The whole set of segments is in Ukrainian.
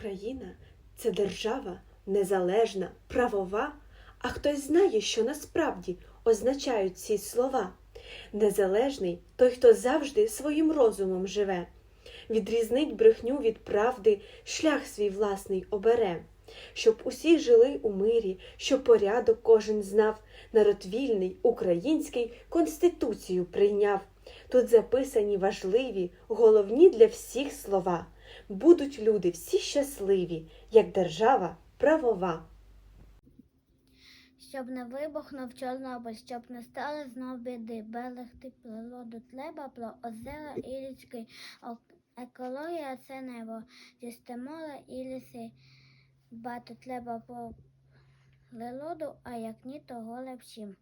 Україна це держава незалежна, правова. А хтось знає, що насправді означають ці слова. Незалежний той, хто завжди своїм розумом живе, відрізнить брехню від правди, шлях свій власний обере, щоб усі жили у мирі, щоб порядок кожен знав, народ вільний, український конституцію прийняв. Тут записані важливі, головні для всіх слова. Будуть люди всі щасливі, як держава правова. Щоб не вибухнув Чорнобиль, щоб не стало знов біди, берегти природу треба про озера і річки. Екологія це небо, чисте море і ліси. Дбати треба про природу, а як ні, то горе всім.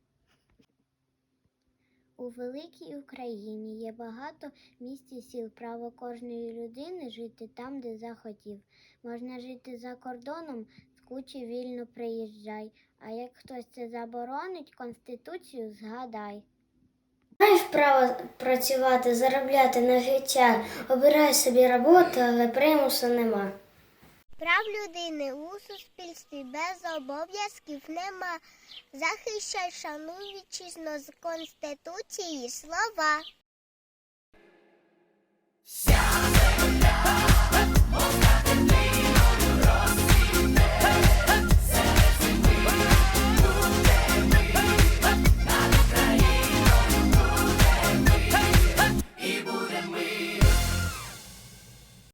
У великій Україні є багато місць і сіл. Право кожної людини жити там, де захотів. Можна жити за кордоном, з кучі вільно приїжджай. А як хтось це заборонить, конституцію згадай. Маєш право працювати, заробляти на життя. Обирай собі роботу, але примусу нема. Прав людини у суспільстві без обов'язків нема. Захищай, шануй вітчизну з конституції слова.